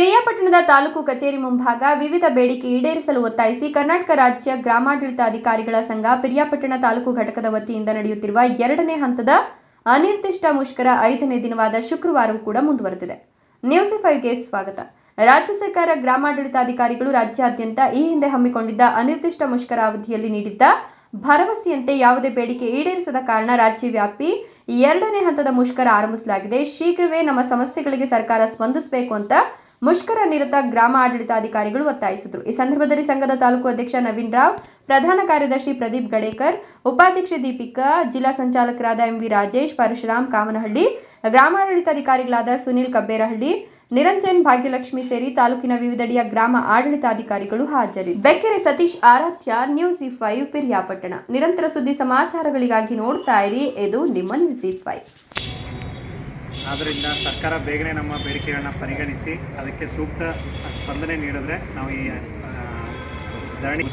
ಪಿರಿಯಾಪಟ್ಟಣದ ತಾಲೂಕು ಕಚೇರಿ ಮುಂಭಾಗ ವಿವಿಧ ಬೇಡಿಕೆ ಈಡೇರಿಸಲು ಒತ್ತಾಯಿಸಿ ಕರ್ನಾಟಕ ರಾಜ್ಯ ಗ್ರಾಮಾಡಳಿತ ಅಧಿಕಾರಿಗಳ ಸಂಘ ಪಿರಿಯಾಪಟ್ಟಣ ತಾಲೂಕು ಘಟಕದ ವತಿಯಿಂದ ನಡೆಯುತ್ತಿರುವ ಎರಡನೇ ಹಂತದ ಅನಿರ್ದಿಷ್ಟ ಮುಷ್ಕರ ಐದನೇ ದಿನವಾದ ಶುಕ್ರವಾರವೂ ಕೂಡ ಮುಂದುವರೆದಿದೆ. ನ್ಯೂಸ್ ಫೈವ್ಗೆ ಸ್ವಾಗತ. ರಾಜ್ಯ ಸರ್ಕಾರ ಗ್ರಾಮಾಡಳಿತಾಧಿಕಾರಿಗಳು ರಾಜ್ಯಾದ್ಯಂತ ಈ ಹಿಂದೆ ಹಮ್ಮಿಕೊಂಡಿದ್ದ ಅನಿರ್ದಿಷ್ಟ ಮುಷ್ಕರ ಅವಧಿಯಲ್ಲಿ ನೀಡಿದ್ದ ಭರವಸೆಯಂತೆ ಯಾವುದೇ ಬೇಡಿಕೆ ಈಡೇರಿಸದ ಕಾರಣ ರಾಜ್ಯವ್ಯಾಪಿ ಎರಡನೇ ಹಂತದ ಮುಷ್ಕರ ಆರಂಭಿಸಲಾಗಿದೆ. ಶೀಘ್ರವೇ ನಮ್ಮ ಸಮಸ್ಯೆಗಳಿಗೆ ಸರ್ಕಾರ ಸ್ಪಂದಿಸಬೇಕು ಅಂತ ಮುಷ್ಕರ ನಿರತ ಗ್ರಾಮ ಆಡಳಿತಾಧಿಕಾರಿಗಳು ಒತ್ತಾಯಿಸಿದರು. ಈ ಸಂದರ್ಭದಲ್ಲಿ ಸಂಘದ ತಾಲೂಕು ಅಧ್ಯಕ್ಷ ನವೀನ್ ರಾವ್, ಪ್ರಧಾನ ಕಾರ್ಯದರ್ಶಿ ಪ್ರದೀಪ್ ಗಡೇಕರ್, ಉಪಾಧ್ಯಕ್ಷೆ ದೀಪಿಕಾ, ಜಿಲ್ಲಾ ಸಂಚಾಲಕರಾದ ಎಂವಿ ರಾಜೇಶ್, ಪರಶುರಾಮ್ ಕಾಮನಹಳ್ಳಿ, ಗ್ರಾಮಾಡಳಿತಾಧಿಕಾರಿಗಳಾದ ಸುನೀಲ್ ಕಬ್ಬೇರಹಳ್ಳಿ, ನಿರಂಜನ್ ಭಾಗ್ಯಲಕ್ಷ್ಮಿ ಸೇರಿ ತಾಲೂಕಿನ ವಿವಿಧೆಡೆಯ ಗ್ರಾಮ ಆಡಳಿತಾಧಿಕಾರಿಗಳು ಹಾಜರಿ. Bekkere Satish Aradhya, news E five, Periyapatna. ನಿರಂತರ ಸುದ್ದಿ ಸಮಾಚಾರಗಳಿಗಾಗಿ ನೋಡ್ತಾ ಇರಿ, ಇದು ನಿಮ್ಮ ನ್ಯೂಸ್ ಇ ಫೈವ್. ಆದ್ದರಿಂದ ಸರ್ಕಾರ ಬೇಗನೆ ನಮ್ಮ ಬೇಡಿಕೆಗಳನ್ನ ಪರಿಗಣಿಸಿ ಅದಕ್ಕೆ ಸೂಕ್ತ ಸ್ಪಂದನೆ ನೀಡಿದ್ರೆ ನಾವು ಈ ಧರಣಿ